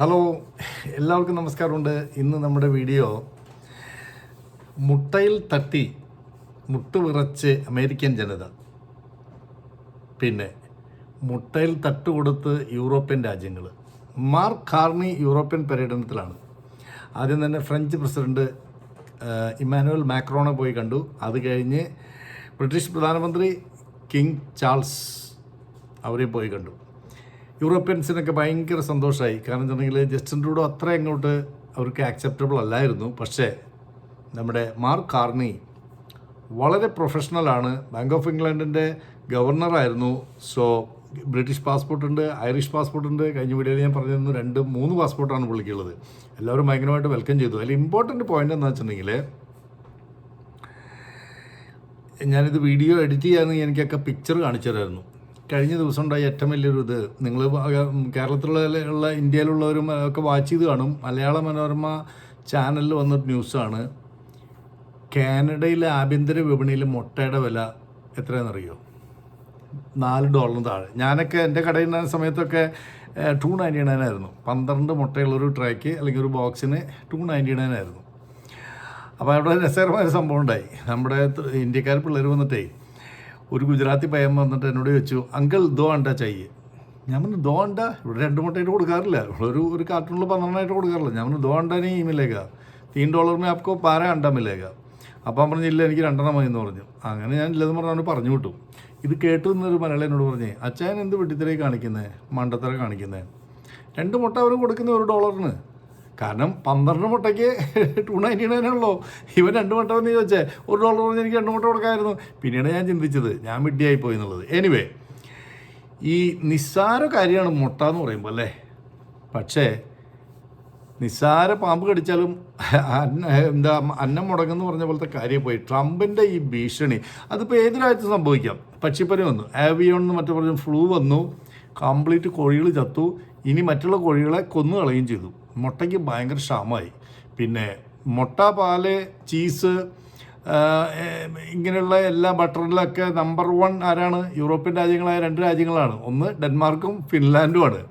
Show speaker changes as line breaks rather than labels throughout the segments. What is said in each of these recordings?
Hello എല്ലാവർക്കും നമസ്കാരമുണ്ട്. ഇന്ന് നമ്മുടെ വീഡിയോ മുട്ടയിൽ തട്ടി മുട്ടുവിറച്ച് അമേരിക്കൻ ജനത പിന്നെ മുട്ടയിൽ തട്ടുകൊടുത്ത് യൂറോപ്യൻ രാജ്യങ്ങൾ. മാർക്ക് കാർണി യൂറോപ്യൻ പര്യടനത്തിലാണ്. ആദ്യം തന്നെ ഫ്രഞ്ച് പ്രസിഡന്റ് ഇമ്മാനുവൽ മാക്രോണെ പോയി കണ്ടു. അത് കഴിഞ്ഞ് ബ്രിട്ടീഷ് പ്രധാനമന്ത്രി കിങ് ചാൾസ് അവരെ പോയി കണ്ടു. യൂറോപ്യൻസിനൊക്കെ ഭയങ്കര സന്തോഷമായി കാരണം വെച്ചിട്ടുണ്ടെങ്കിൽ ജസ്റ്റിൻ ട്രൂഡോ അത്ര അങ്ങോട്ട് അവർക്ക് ആക്സെപ്റ്റബിൾ അല്ലായിരുന്നു. പക്ഷേ നമ്മുടെ മാർക്ക് കാർണി വളരെ പ്രൊഫഷണലാണ് ബാങ്ക് ഓഫ് ഇംഗ്ലണ്ടിന്റെ ഗവർണറായിരുന്നു സോ ബ്രിട്ടീഷ് പാസ്പോർട്ട് ഉണ്ട് ഐറിഷ് പാസ്പോർട്ടുണ്ട് കഴിഞ്ഞ വീഡിയോയിൽ ഞാൻ പറഞ്ഞിരുന്നു രണ്ട് മൂന്ന് പാസ്പോർട്ടാണ് പുള്ളിക്കുള്ളത്. എല്ലാവരും ഭയങ്കരമായിട്ട് വെൽക്കം ചെയ്തു. അതിൽ ഇമ്പോർട്ടന്റ് പോയിന്റ് എന്താ വെച്ചിട്ടുണ്ടെങ്കിൽ ഞാനിത് വീഡിയോ എഡിറ്റ് ചെയ്യാമെന്ന് എനിക്കൊക്കെ പിക്ചർ കാണിച്ചു തരായിരുന്നു. കഴിഞ്ഞ ദിവസം ഉണ്ടായ ഏറ്റവും വലിയൊരു ഇത്. നിങ്ങൾ കേരളത്തിലുള്ള ഇന്ത്യയിലുള്ളവരും ഒക്കെ വാച്ച് ചെയ്ത് കാണും. മലയാള മനോരമ ചാനലിൽ വന്നൊരു ന്യൂസാണ് കാനഡയിലെ ആഭ്യന്തര വിപണിയിൽ മുട്ടയുടെ വില എത്രയാണെന്നറിയോ? നാല് ഡോളറിന് താഴെ. ഞാനൊക്കെ എന്റെ കടയിൽ ഉണ്ടായിരുന്ന സമയത്തൊക്കെ ടു നയന്റി നയൻ ആയിരുന്നു. പന്ത്രണ്ട് മുട്ടയുള്ളൊരു ട്രേക്ക് അല്ലെങ്കിൽ ഒരു ബോക്സിന് ടു നയന്റി നയൻ ആയിരുന്നു. അപ്പോൾ അവിടെ രസകരമായ സംഭവം ഉണ്ടായി. നമ്മുടെ ഇന്ത്യക്കാർ പിള്ളേർ വന്നിട്ടേ ഒരു ഗുജറാത്തി പയ്യൻ വന്നിട്ട് എന്നോട് ചോദിച്ചു അങ്കിൾ ദോ അണ്ട ചയ്യ് ഞാൻ പറഞ്ഞു ദോ അണ്ട? ഇവിടെ രണ്ട് മുട്ടയായിട്ട് കൊടുക്കാറില്ല. ഒരു ഒരു കാർട്ടൂണിൽ പന്ത്രണ്ടായിട്ട് കൊടുക്കാറില്ല. ഞാൻ പറഞ്ഞു ദോ അണ്ട നീ തീൻ ഡോളർ മേ ആപ്കോ പാര അണ്ട മിലേക അപ്പം പറഞ്ഞു ഇല്ല എനിക്ക് രണ്ടെണ്ണം മതി എന്ന് പറഞ്ഞു. അങ്ങനെ ഞാൻ ഇല്ലെന്ന് പറഞ്ഞു പറഞ്ഞു വിട്ടു. ഇത് കേട്ടു നിന്നൊരു മലയാളി എന്നോട് പറഞ്ഞേ അച്ഛൻ എന്ത് വെട്ടിത്തരേ കാണിക്കുന്നത് മണ്ടത്തര കാണിക്കുന്നത് രണ്ട് മുട്ട അവർ കൊടുക്കുന്ന ഒരു ഡോളറിന്. കാരണം പന്ത്രണ്ട് മുട്ടയ്ക്ക് ടു നയന്റി നയൻ ആണല്ലോ. ഇവൻ രണ്ട് മുട്ട വന്ന് ചോദിച്ചേ ഒരു ഡോളർ പറഞ്ഞ് എനിക്ക് രണ്ട് മുട്ട കൊടുക്കാമായിരുന്നു. പിന്നീട് ഞാൻ ചിന്തിച്ചത് ഞാൻ മിഡിയായിപ്പോയി എന്നുള്ളത്. എനിവേ ഈ നിസ്സാര കാര്യമാണ് മുട്ട എന്ന് പറയുമ്പോൾ അല്ലേ? പക്ഷേ നിസ്സാര പാമ്പ് കടിച്ചാലും അന്ന എന്താ അന്നം മുടങ്ങുന്നു പറഞ്ഞ പോലത്തെ കാര്യം പോയി. ട്രംപിന്റെ ഈ ഭീഷണി അതിപ്പോൾ ഏത് രാജ്യത്ത് സംഭവിക്കാം? പക്ഷിപ്പനി വന്നു ആവിയോൺ എന്ന് മറ്റു പറഞ്ഞു ഫ്ലൂ വന്നു കംപ്ലീറ്റ് കോഴികൾ ചത്തു ഇനി മറ്റുള്ള കോഴികളെ കൊന്നു കളയുകയും ചെയ്തു. മുട്ടയ്ക്ക് ഭയങ്കര ക്ഷാമമായി. പിന്നെ മുട്ട പാൽ ചീസ് ഇങ്ങനെയുള്ള എല്ലാ ബട്ടറിലൊക്കെ നമ്പർ വൺ ആരാണ്? യൂറോപ്യൻ രാജ്യങ്ങളായ രണ്ട് രാജ്യങ്ങളാണ്. ഒന്ന് ഡെൻമാർക്കും ഫിൻലാൻഡുമാണ്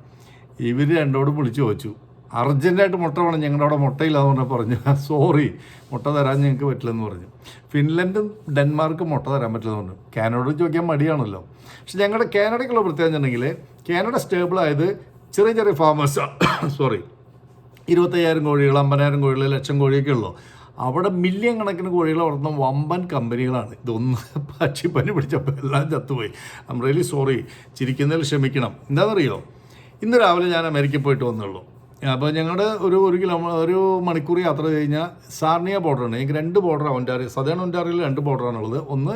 ഇവർ രണ്ടോടും വിളിച്ചു ചോദിച്ചു. അർജന്റായിട്ട് മുട്ട വേണം. ഞങ്ങളുടെ അവിടെ മുട്ടയില്ല എന്ന് പറഞ്ഞാൽ പറഞ്ഞു. സോറി മുട്ട തരാൻ ഞങ്ങൾക്ക് പറ്റില്ലെന്ന് പറഞ്ഞു. ഫിൻലൻഡും ഡെൻമാർക്കും മുട്ട തരാൻ പറ്റില്ലെന്ന് പറഞ്ഞു. കാനഡയിൽ ചോദിക്കാൻ മടിയാണല്ലോ. പക്ഷെ ഞങ്ങളുടെ കാനഡയ്ക്കുള്ള പ്രത്യേകത ഉണ്ടെങ്കിൽ കാനഡ സ്റ്റേബിൾ ആയത് ചെറിയ ചെറിയ ഫാമേഴ്സാണ് സോറി. ഇരുപത്തയ്യായിരം കോഴികൾ അമ്പതിനായിരം കോഴികൾ ലക്ഷം കോഴിയൊക്കെ ഉള്ളൂ. അവിടെ മില്യൺ കണക്കിന് കോഴികൾ വളർത്തുന്ന വമ്പൻ കമ്പനികളാണ്. ഇതൊന്ന് പക്ഷിപ്പനി പിടിച്ചപ്പോൾ എല്ലാം ചത്തുപോയി. ഐ റിയലി സോറി ചിരിക്കുന്നതിൽ ക്ഷമിക്കണം. എന്താണെന്നറിയോ? ഇന്ന് രാവിലെ ഞാൻ അമേരിക്കയിൽ പോയിട്ട് വന്നുള്ളൂ. അപ്പോൾ ഞങ്ങളുടെ ഒരു ഒരു കിലോ ഒരു മണിക്കൂർ യാത്ര കഴിഞ്ഞാൽ സാർണിയ ബോർഡറാണ്. എനിക്ക് രണ്ട് ബോർഡർ ഒന്റാറി സദേൺ ഒന്റാറിയോയിൽ രണ്ട് ബോർഡറാണുള്ളത്. ഒന്ന്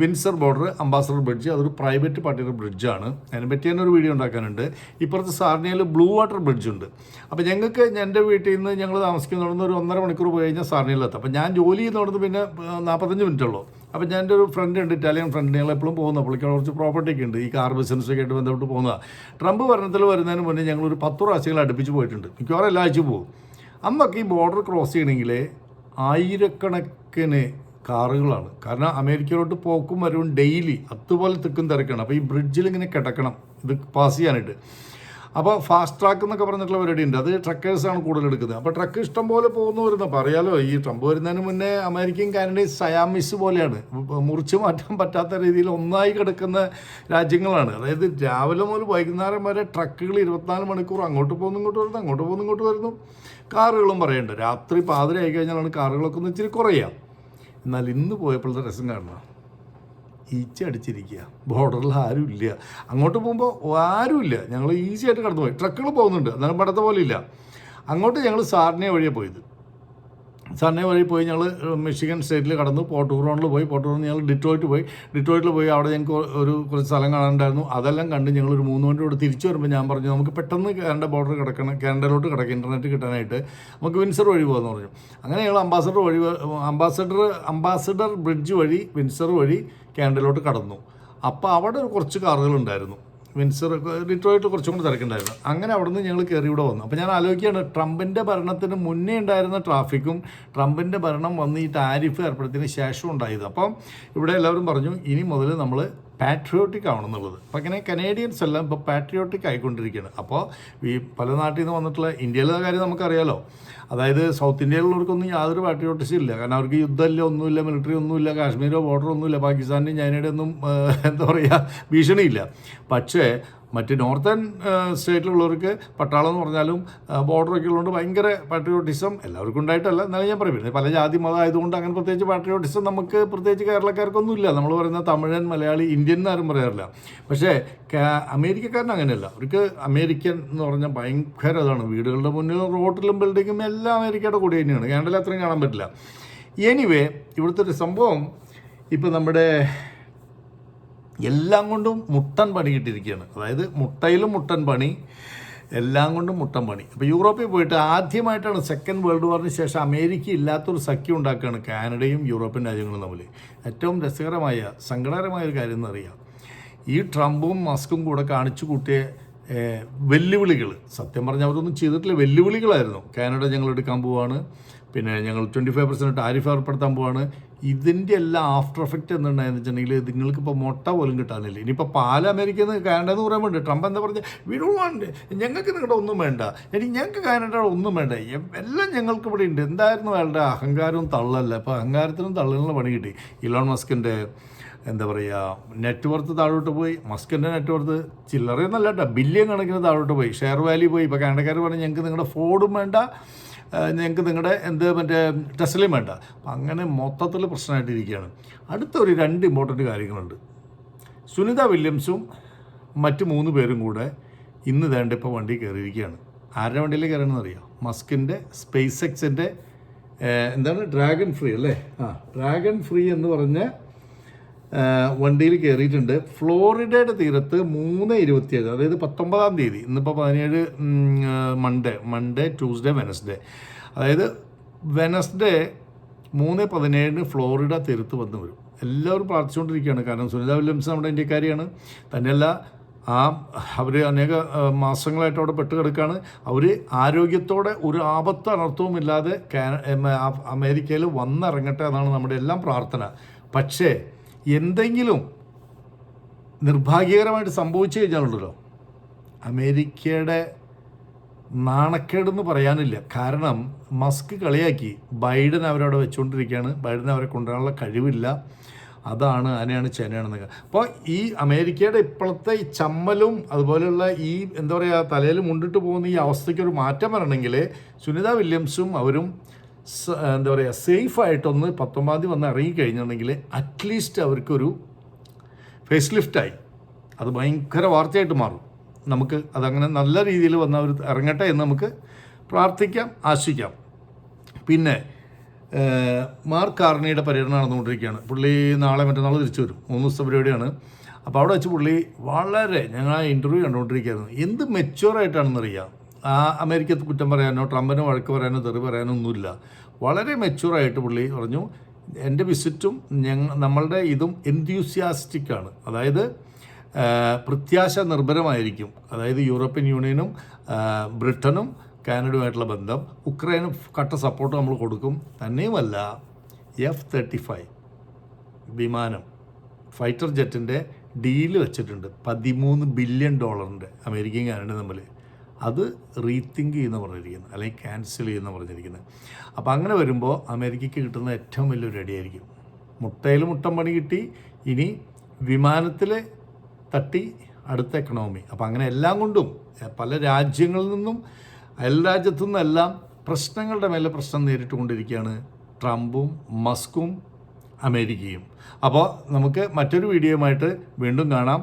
വിൻസർ ബോർഡർ അംബാസഡർ ബ്രിഡ്ജ്. അതൊരു പ്രൈവറ്റ് പാർട്ടിയുടെ ബ്രിഡ്ജാണ്. അതിനെ പറ്റി തന്നെ ഒരു വീഡിയോ ഉണ്ടാക്കാനുണ്ട്. ഇപ്പുറത്ത് സാർണിയയിൽ ബ്ലൂ വാട്ടർ ബ്രിഡ്ജ് ഉണ്ട്. അപ്പോൾ ഞങ്ങൾക്ക് എന്റെ വീട്ടിൽ നിന്ന് ഞങ്ങൾ താമസിക്കുന്നിടന്ന് ഒരു ഒന്നര മണിക്കൂർ പോയി കഴിഞ്ഞാൽ സാർണിയിലെത്താം അപ്പോൾ ഞാൻ ജോലി ചെയ്യുന്നിടത്ത് പിന്നെ നാൽപ്പത്തഞ്ച് മിനിറ്റ് ഉള്ളൂ. അപ്പോൾ ഞാൻ എന്റെ ഒരു ഫ്രണ്ട് ഉണ്ട് ഇറ്റാലിയൻ ഫ്രണ്ട് ഞങ്ങൾ എപ്പോഴും പോകുന്ന പുള്ളിക്ക് കുറച്ച് പ്രോപ്പർട്ടി ഒക്കെ ഉണ്ട്. ഈ കാർ ബിസിനസ്സൊക്കെ ആയിട്ട് ബന്ധപ്പെട്ട് പോകുന്നതാണ് ട്രംപ് ഭരണത്തിൽ വരുന്നതിന് മുന്നേ ഞങ്ങൾ ഒരു പത്ത് പ്രാവശ്യങ്ങൾ അടുപ്പിച്ച് പോയിട്ടുണ്ട്. മിക്കവാറും എല്ലാ ആഴ്ച പോകും. അന്നൊക്കെ ഈ ബോർഡർ ക്രോസ് ചെയ്യണമെങ്കിൽ ആയിരക്കണക്കിന് കാറുകളാണ്. കാരണം അമേരിക്കയിലോട്ട് പോക്കും വരവും ഡെയിലി അതുപോലെ തിക്കും തിരക്കാണ്. അപ്പോൾ ഈ ബ്രിഡ്ജിൽ ഇങ്ങനെ കിടക്കണം. ഇത് പാസ് ചെയ്യാനായിട്ട്. അപ്പോൾ ഫാസ്റ്റ് ട്രാക്ക് എന്നൊക്കെ പറഞ്ഞിട്ടുള്ള പരിപാടി ഉണ്ട് അത് ട്രക്കേഴ്സാണ് കൂടുതൽ എടുക്കുന്നത്. അപ്പോൾ ട്രക്ക് ഇഷ്ടം പോലെ പോകുന്നു വരുന്നു പറയാലോ ഈ ട്രംപ് വരുന്നതിന് മുന്നേ അമേരിക്കയും കാനഡയും സയാമിസ് പോലെയാണ്. മുറിച്ച് മാറ്റാൻ പറ്റാത്ത രീതിയിൽ ഒന്നായി കിടക്കുന്ന രാജ്യങ്ങളാണ്. അതായത് രാവിലെ മുതൽ വൈകുന്നേരം വരെ ട്രക്കുകൾ ഇരുപത്തിനാല് മണിക്കൂർ അങ്ങോട്ട് പോകുന്നു ഇങ്ങോട്ട് വരുന്നു അങ്ങോട്ട് പോകുന്നു ഇങ്ങോട്ട് വരുന്നു. കാറുകളും പറയുന്നുണ്ട് രാത്രി പാതിര ആയി കഴിഞ്ഞാലാണ് കാറുകളൊക്കെ ഒന്ന് ഇച്ചിരി കുറയുക. എന്നാൽ ഇന്ന് പോയപ്പോഴത്തെ രസം കാണണം ഈച്ച അടിച്ചിരിക്കുക. ബോർഡറിൽ ആരും ഇല്ല അങ്ങോട്ട് പോകുമ്പോൾ ആരുമില്ല. ഞങ്ങൾ ഈസി ആയിട്ട് കടന്നു പോയി ട്രക്കുകൾ പോകുന്നുണ്ട്. എന്നാലും പണ്ടത്തെ പോലെ ഇല്ല. അങ്ങോട്ട് ഞങ്ങൾ സാറിനെ വഴിയാണ് പോയത്. സാറിനെ വഴി പോയി ഞങ്ങൾ മിഷിഗൻ സ്റ്റേറ്റിൽ കടന്നു. പോർട്ട് ഹൂറോണിൽ പോയി. പോർട്ട് ഹൂറോണിൽ ഞങ്ങൾ ഡിട്രോയിറ്റ് പോയി. ഡിട്രോയിറ്റിൽ പോയി അവിടെ ഞങ്ങൾക്ക് ഒരു കുറച്ച് സ്ഥലം കാണാനുണ്ടായിരുന്നു. അതെല്ലാം കണ്ട് ഞങ്ങൾ ഒരു മൂന്ന് മണിയോട് തിരിച്ചു വരുമ്പോൾ ഞാൻ പറഞ്ഞു നമുക്ക് പെട്ടെന്ന് കാനഡ ബോർഡർ കിടക്കണം കാനഡയിലോട്ട് കിടക്കുക ഇന്റർനെറ്റ് കിട്ടാനായിട്ട്. നമുക്ക് വിൻസർ വഴി പോകാമെന്ന് പറഞ്ഞു. അങ്ങനെ ഞങ്ങൾ അംബാസഡർ വഴി അംബാസഡർ അംബാസഡർ ബ്രിഡ്ജ് വഴി വിൻസർ വഴി കാനഡയിലോട്ട് കടന്നു. അപ്പോൾ അവിടെ കുറച്ച് കാറുകളുണ്ടായിരുന്നു. വിൻസർ ഡിട്രോയിട്ട് കുറച്ചും കൂടി തിരക്കുണ്ടായിരുന്നു. അങ്ങനെ അവിടെ നിന്ന് ഞങ്ങൾ കയറി ഇവിടെ വന്നു. അപ്പോൾ ഞാൻ ആലോചിക്കുകയാണ് ട്രംപിന്റെ ഭരണത്തിന് മുന്നേ ഉണ്ടായിരുന്ന ട്രാഫിക്കും ട്രംപിന്റെ ഭരണം വന്ന് ഈ ടാരിഫ് ഏർപ്പെടുത്തിയതിന് ശേഷം ഉണ്ടായത്. അപ്പം ഇവിടെ എല്ലാവരും പറഞ്ഞു ഇനി മുതൽ നമ്മൾ പാട്രിയോട്ടിക് ആവണമെന്നുള്ളത്. അപ്പോൾ അങ്ങനെ കനേഡിയൻസ് എല്ലാം ഇപ്പോൾ പാട്രിയോട്ടിക് ആയിക്കൊണ്ടിരിക്കുകയാണ്. അപ്പോൾ ഈ പല നാട്ടിൽ നിന്ന് വന്നിട്ടുള്ള ഇന്ത്യയിലെ കാര്യം നമുക്കറിയാലോ. അതായത് സൗത്ത് ഇന്ത്യയിലുള്ളവർക്കൊന്നും യാതൊരു പാട്രിയോട്ടിസും ഇല്ല. കാരണം അവർക്ക് യുദ്ധമില്ല ഒന്നുമില്ല മിലിറ്ററി ഒന്നുമില്ല കാശ്മീരോ ബോർഡറോ ഒന്നുമില്ല പാകിസ്ഥാനിന്റെയും ചൈനയുടെ ഒന്നും എന്താ പറയുക ഭീഷണിയില്ല. പക്ഷേ മറ്റ് നോർത്തേൺ സ്റ്റേറ്റിലുള്ളവർക്ക് പട്ടാളം എന്ന് പറഞ്ഞാലും ബോർഡറൊക്കെ ഉള്ളതുകൊണ്ട് ഭയങ്കര പാട്രിയോട്ടിസം എല്ലാവർക്കും ഉണ്ടായിട്ടല്ല. എന്നാലും ഞാൻ പറയും പിന്നെ പല ജാതി മതം ആയതുകൊണ്ട് അങ്ങനെ പ്രത്യേകിച്ച് പാട്രിയോട്ടിസം നമുക്ക് പ്രത്യേകിച്ച് കേരളക്കാർക്കൊന്നും ഇല്ല നമ്മൾ പറയുന്ന തമിഴൻ മലയാളി ഇന്ത്യൻ എന്നാരും പറയാറില്ല. പക്ഷേ അമേരിക്കക്കാരൻ അങ്ങനെയല്ല. അവർക്ക് അമേരിക്കൻ എന്ന് പറഞ്ഞാൽ ഭയങ്കര ഇതാണ്. വീടുകളുടെ മുന്നിൽ റോട്ടിലും ബിൽഡിങ്ങും എല്ലാം അമേരിക്കയുടെ കൂടെ തന്നെയാണ്. കാനഡയിൽ അത്രയും കാണാൻ പറ്റില്ല. എനിവേ ഇവിടുത്തെ ഒരു സംഭവം ഇപ്പം നമ്മുടെ എല്ലാം കൊണ്ടും മുട്ടൻ പണി കിട്ടിയിരിക്കുകയാണ്. അതായത് മുട്ടയിലും മുട്ടൻ പണി എല്ലാം കൊണ്ടും മുട്ടൻ പണി. അപ്പോൾ യൂറോപ്പിൽ പോയിട്ട് ആദ്യമായിട്ടാണ് സെക്കൻഡ് വേൾഡ് വാറിന് ശേഷം അമേരിക്ക ഇല്ലാത്തൊരു സഖ്യം ഉണ്ടാക്കുകയാണ് കാനഡയും യൂറോപ്യൻ രാജ്യങ്ങളും തമ്മിൽ ഏറ്റവും രസകരമായ സങ്കടകരമായ ഒരു കാര്യം എന്നറിയാം. ഈ ട്രംപും മസ്കും കൂടെ കാണിച്ചു കൂട്ടിയ വെല്ലുവിളികൾ സത്യം പറഞ്ഞാൽ അവരൊന്നും ചെയ്തിട്ടില്ല. വെല്ലുവിളികളായിരുന്നു. കാനഡ ഞങ്ങൾ എടുക്കാൻ പോവാണ്. പിന്നെ ഞങ്ങൾ ട്വന്റി ഫൈവ് പെർസെന്റ് ടാരിഫ് ഏർപ്പെടുത്താൻ പോവാണ്. ഇതിന്റെ എല്ലാം ആഫ്റ്റർ എഫക്റ്റ് എന്തുണ്ടായെന്ന് വെച്ചിട്ടുണ്ടെങ്കിൽ നിങ്ങൾക്ക് ഇപ്പോൾ മുട്ട പോലും കിട്ടാനില്ല. ഇനിയിപ്പോൾ പാൽ അമേരിക്കയിൽ നിന്ന് എന്ന് പറയാൻ വേണ്ടി ട്രംപ് എന്താ പറഞ്ഞത് വിടുവാണ്ട് ഞങ്ങൾക്ക് നിങ്ങളുടെ ഒന്നും വേണ്ട. ഇനി ഞങ്ങൾക്ക് കാനഡയുടെ ഒന്നും വേണ്ട. എല്ലാം ഞങ്ങൾക്ക് ഇവിടെ ഉണ്ട്. എന്തായിരുന്നു അയാളുടെ അഹങ്കാരവും തള്ളല്ല അപ്പോൾ അഹങ്കാരത്തിനും തള്ളലിനുള്ള പണി കിട്ടി. ഇലോൺ മസ്കിന്റെ എന്താ പറയുക നെറ്റ്വർത്ത് താഴോട്ട് പോയി. മസ്കിന്റെ നെറ്റ്വർത്ത് ചില്ലറയെന്നല്ല കേട്ടോ. ബില്യൺ കണക്കിന് താഴോട്ട് പോയി. ഷെയർ വാല്യൂ പോയി. ഇപ്പോൾ കാനഡക്കാർ പറഞ്ഞ് ഞങ്ങൾക്ക് നിങ്ങളുടെ ഫോർഡും വേണ്ട. ഞങ്ങൾക്ക് നിങ്ങളുടെ എന്ത് മറ്റേ ടെസ്റ്റിലും വേണ്ട. അങ്ങനെ മൊത്തത്തിൽ പ്രശ്നമായിട്ടിരിക്കുകയാണ്. അടുത്ത ഒരു രണ്ട് ഇമ്പോർട്ടന്റ് കാര്യങ്ങളുണ്ട്. സുനിത വില്യംസും മറ്റ് മൂന്ന് പേരും കൂടെ ഇന്ന് വേണ്ട ഇപ്പോൾ വണ്ടി കയറിയിരിക്കുകയാണ്. ആരുടെ വണ്ടിയിൽ കയറണമെന്ന് അറിയാം? മസ്കിന്റെ സ്പേസ് എക്സിന്റെ എന്താണ്? ഡ്രാഗൺ ഫ്രീ അല്ലേ? ആ ഡ്രാഗൺ ഫ്രീ എന്ന് പറഞ്ഞ വണ്ടിയിൽ കയറിയിട്ടുണ്ട് ഫ്ലോറിഡയുടെ തീരത്ത് മൂന്ന് ഇരുപത്തിയേഴ് അതായത് പത്തൊമ്പതാം തീയതി ഇന്നിപ്പോൾ പതിനേഴ് മൺഡേ മൺഡേ ട്യൂസ്ഡേ വെനസ്ഡേ അതായത് വെനസ്ഡേ മൂന്ന് പതിനേഴിന് ഫ്ലോറിഡ തീരത്ത് വന്ന് വരും. എല്ലാവരും പ്രാർത്ഥിച്ചുകൊണ്ടിരിക്കുകയാണ്. കാരണം സുനിത വില്യംസ് നമ്മുടെ ഇന്ത്യക്കാരിയാണ്. തന്നെയല്ല ആ അവർ അനേക മാസങ്ങളായിട്ട് അവിടെ പെട്ട് കിടക്കുകയാണ് അവർ ആരോഗ്യത്തോടെ ഒരു ആപത്ത് അനർത്ഥവും ഇല്ലാതെ കാന- അമേരിക്കയിൽ വന്നിറങ്ങട്ടെ എന്നാണ് നമ്മുടെ എല്ലാം പ്രാർത്ഥന. പക്ഷേ എന്തെങ്കിലും നിർഭാഗ്യകരമായിട്ട് സംഭവിച്ചു കഴിഞ്ഞാലുണ്ടല്ലോ. അമേരിക്കയുടെ നാണക്കേടെന്ന് പറയാനില്ല. കാരണം മസ്ക് കളിയാക്കി. ബൈഡൻ അവരവിടെ വെച്ചുകൊണ്ടിരിക്കുകയാണ്. ബൈഡൻ അവരെ കൊണ്ടുവരാനുള്ള കഴിവില്ല. അതാണ് അതിനെയാണ് ചേനയാണെന്നൊക്കെ. അപ്പോൾ ഈ അമേരിക്കയുടെ ഇപ്പോഴത്തെ ഈ ചമ്മലും അതുപോലെയുള്ള ഈ എന്താ പറയുക തലയിൽ മുണ്ടിട്ട് പോകുന്ന ഈ അവസ്ഥയ്ക്ക് ഒരു മാറ്റം വരണമെങ്കിൽ സുനിത വില്യംസും അവരും എന്താ പറയുക സേഫായിട്ടൊന്ന് പത്തൊമ്പതാം തീയതി വന്ന് ഇറങ്ങിക്കഴിഞ്ഞിട്ടുണ്ടെങ്കിൽ അറ്റ്ലീസ്റ്റ് അവർക്കൊരു ഫേസ് ലിഫ്റ്റായി അത് ഭയങ്കര വാർത്തയായിട്ട് മാറും. നമുക്ക് അതങ്ങനെ നല്ല രീതിയിൽ വന്ന് അവർ ഇറങ്ങട്ടെ എന്ന് നമുക്ക് പ്രാർത്ഥിക്കാം ആശിക്കാം. പിന്നെ മാർക്ക് കാർണിയുടെ പര്യടനം നടന്നുകൊണ്ടിരിക്കുകയാണ്. പുള്ളി നാളെ മറ്റന്നാൾ തിരിച്ചു വരും. മൂന്ന് ദിവസത്തെ പരിപാടിയാണ്. അപ്പോൾ അവിടെ വെച്ച് പുള്ളി വളരെ ഞങ്ങൾ ആ ഇന്റർവ്യൂ കണ്ടുകൊണ്ടിരിക്കുകയായിരുന്നു. എന്ത് മെച്യൂറായിട്ടാണെന്നറിയാം ആ അമേരിക്കത്ത് കുറ്റം പറയാനോ ട്രംപിന് വഴക്ക് പറയാനോ തെറി പറയാനോ ഒന്നുമില്ല. വളരെ മെച്യൂറായിട്ട് പുള്ളി പറഞ്ഞു എന്റെ വിസിറ്റും ഞങ്ങൾ നമ്മളുടെ ഇതും ആണ്. അതായത് പ്രത്യാശ നിർഭരമായിരിക്കും. അതായത് യൂറോപ്യൻ യൂണിയനും ബ്രിട്ടനും കാനഡയുമായിട്ടുള്ള ബന്ധം ഉക്രൈന് കട്ട സപ്പോർട്ട് നമ്മൾ കൊടുക്കും. തന്നെയുമല്ല എഫ് തേർട്ടി ഫൈവ് വിമാനം ഫൈറ്റർ ജെറ്റിന്റെ ഡീൽ വെച്ചിട്ടുണ്ട്. പതിമൂന്ന് ബില്യൺ ഡോളറിന്റെ അമേരിക്കയും കാനഡയും തമ്മിൽ അത് റീതിങ്ക് ചെയ്യുന്ന പറഞ്ഞിരിക്കുന്നത് അല്ലെങ്കിൽ ക്യാൻസൽ ചെയ്യുന്ന പറഞ്ഞിരിക്കുന്നത് അപ്പോൾ അങ്ങനെ വരുമ്പോൾ അമേരിക്കയ്ക്ക് കിട്ടുന്ന ഏറ്റവും വലിയൊരു അടിയായിരിക്കും. മുട്ടയിൽ മുട്ടം പണി കിട്ടി ഇനി വിമാനത്തിൽ തട്ടി അടുത്ത എക്കണോമി അപ്പോൾ അങ്ങനെ എല്ലാം കൊണ്ടും പല രാജ്യങ്ങളിൽ നിന്നും അയൽ രാജ്യത്തു നിന്നെല്ലാം പ്രശ്നങ്ങളുടെ മേലെ പ്രശ്നം നേരിട്ടുകൊണ്ടിരിക്കുകയാണ് ട്രംപും മസ്കും അമേരിക്കയും. അപ്പോൾ നമുക്ക് മറ്റൊരു വീഡിയോയുമായിട്ട് വീണ്ടും കാണാം.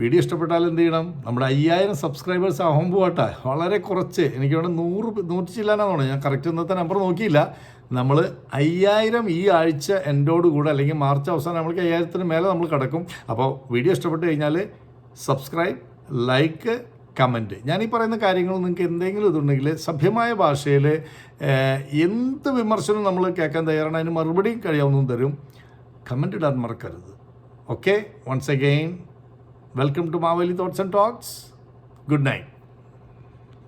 വീഡിയോ ഇഷ്ടപ്പെട്ടാൽ എന്ത് ചെയ്യണം? നമ്മുടെ അയ്യായിരം സബ്സ്ക്രൈബേഴ്സ് പോട്ടെ വളരെ കുറച്ച്. എനിക്ക് വേണം നൂറ് നൂറ്റി ചില്ലാനാണ് ഞാൻ കറക്റ്റ് ഇന്നത്തെ നമ്പർ നോക്കിയില്ല. നമ്മൾ അയ്യായിരം ഈ ആഴ്ച കൂടെ അല്ലെങ്കിൽ മാർച്ച് അവസാനം നമ്മൾക്ക് അയ്യായിരത്തിന് മേലെ നമ്മൾ കിടക്കും. അപ്പോൾ വീഡിയോ ഇഷ്ടപ്പെട്ട് കഴിഞ്ഞാൽ സബ്സ്ക്രൈബ് ലൈക്ക് കമന്റ് ഞാൻ ഈ പറയുന്ന കാര്യങ്ങൾ നിങ്ങൾക്ക് എന്തെങ്കിലും ഇതുണ്ടെങ്കിൽ സഭ്യമായ ഭാഷയിൽ എന്ത് വിമർശനം നമ്മൾ കേൾക്കാൻ തയ്യാറാണ് അതിന് മറുപടിയും കഴിയാവുന്നതും തരും. കമന്റ് ഇടാൻ മറക്കരുത്. Okay once again Welcome to Mavali Thoughts and Talks. Good night.